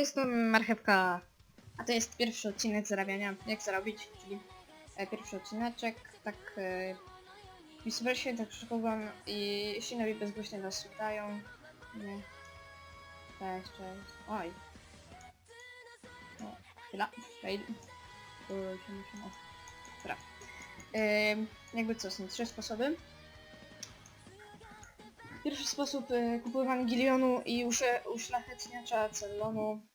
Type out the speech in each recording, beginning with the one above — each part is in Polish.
Jestem Marchewka. A to jest pierwszy odcinek zarabiania. Jak zarobić, czyli e, pierwszy odcineczek. Tak e, wpisywałem się, tak szukam i Shinobi bezgłośnie was słuchają. Nie. Cześć, cześć. Oj. O, chwila. Fail. Dobra. Ym, jakby co, są trzy sposoby. Pierwszy sposób y, kupowanie gilionu i usze, uszlachetniacza celonu.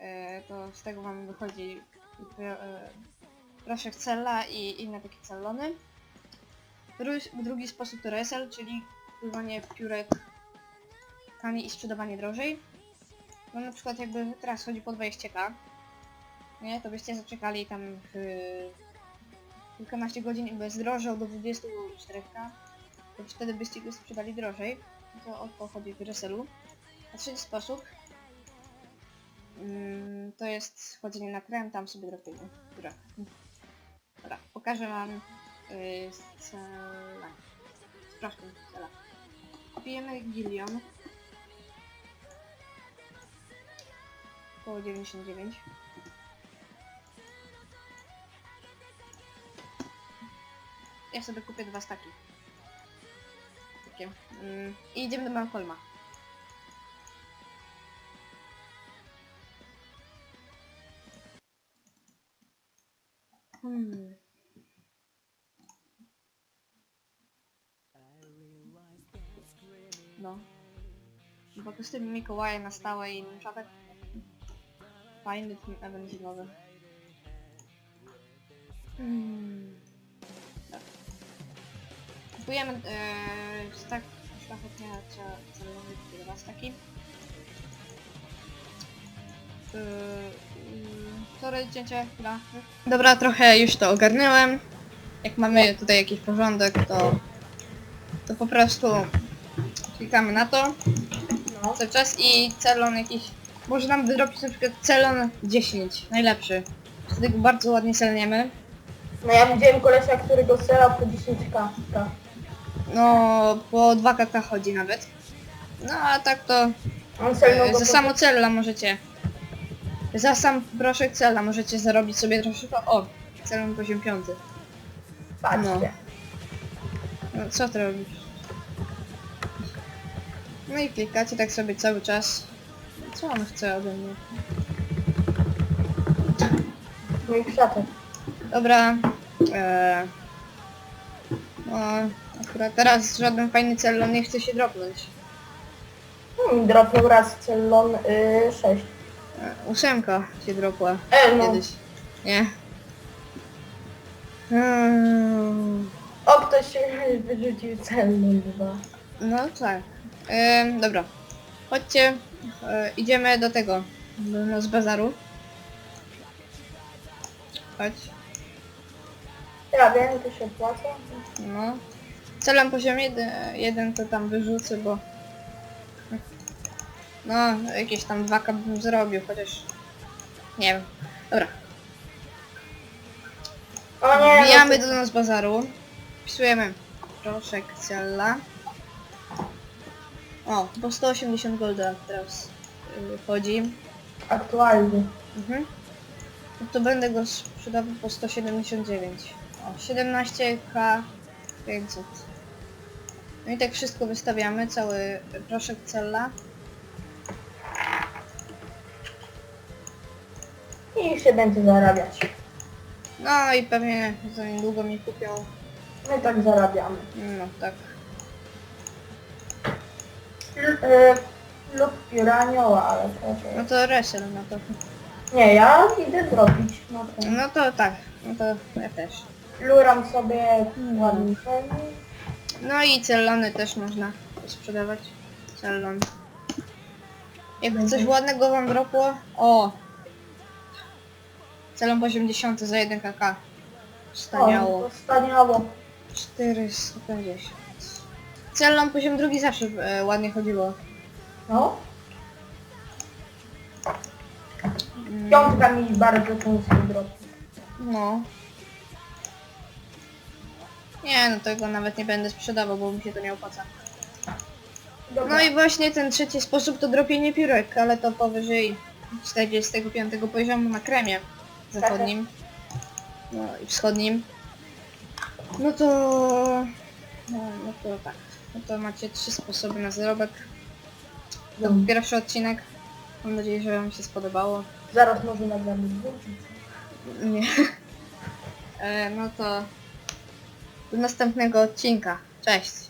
Y, to z tego wam wychodzi y, proszek cella i inne takie celony. Drugi, sposób to resell, czyli kupowanie piórek taniej i sprzedawanie drożej. No na przykład jakby teraz chodzi po 20k, nie, to byście zaczekali tam y, kilkanaście godzin i by zdrożał do 24k to wtedy byście go sprzedali drożej. To o to chodzi w resellu. A trzeci sposób mm, to jest chodzenie na krem, tam sobie dropienie. Dobra. Dobra, pokażę wam yy, cela. Sprawdźmy cela. Kupujemy gilion. Około 99. Ja sobie kupię dwa staki. Takie. Mm, I idziemy do Malcolma. Hmm. No. Bo kostium Mikołaja na stałe i czapek. Fajny ten event zimowy. Hmm. Tak. Kupujemy e, stak szlachetniacza celowy, raz taki. Yy, Sorry, cięcie, chwila. Dobra, trochę już to ogarnęłem. Jak mamy tutaj jakiś porządek, to, to po prostu klikamy na to No. cały czas i celon jakiś... Może nam wydrobić na przykład celon 10, najlepszy. Wtedy go bardzo ładnie celniemy. No ja widziałem kolesia, którego strzela po 10k. Tak. No, po 2 kk chodzi nawet. No, a tak to On e, go za po- samo cella możecie... Za sam proszek cella możecie zarobić sobie troszeczkę... O, celon poziom 5. Patrzcie. No, co ty robisz? No i klikacie tak sobie cały czas. Co on chce ode mnie? No i krzaczek. Dobra. E... No, akurat teraz żaden fajny cel nie chce się dropnąć. No mi dropnął raz celon y, 6. Ósemka się dropła E, no. kiedyś. Nie. Hmm. O, ktoś się wyrzucił celon 2. No tak. E, dobra. Chodźcie. E, idziemy do tego. Do, no, z bazaru. Chodź. Ja wiem, to się opłaca. No. Celem poziom 1, jeden to tam wyrzucę, bo... No, jakieś tam 2k bym zrobił, chociaż... Nie wiem. Dobra. O nie, Wbijamy no do nas bazaru. Wpisujemy proszek cella. O, po 180 golda teraz yy, chodzi. to aktualny. Mhm. No to będę go sprzedawał po 179. O, 17k 500. No i tak wszystko wystawiamy, cały proszek cella. I się będzie zarabiać. No i pewnie za niedługo mi kupią. My tak zarabiamy. No tak. L- y, lub pióra anioła, ale to, No to... resel na to. Nie, ja idę zrobić. No to... No to tak. No to ja też. Luram sobie ładnie. No i cellony też można sprzedawać. Cellon. Jakby coś ładnego wam dropło. O! Poziom 10 za 1 kk. Staniało. To staniało. 450. Cellon poziom drugi zawsze e, ładnie chodziło. No. Mm, Piątka mi bardzo często dropi. No. Nie, no tego nawet nie będę sprzedawał, bo mi się to nie opłaca. Dobra. No i właśnie ten trzeci sposób to dropienie piórek, ale to powyżej 45 poziomu na kremie zachodnim. No i wschodnim. No to... No, no to tak. No to macie trzy sposoby na zarobek. To był pierwszy odcinek. Mam nadzieję, że wam się spodobało. Zaraz może nagramy drugi. Nie. E, no to do następnego odcinka. Cześć.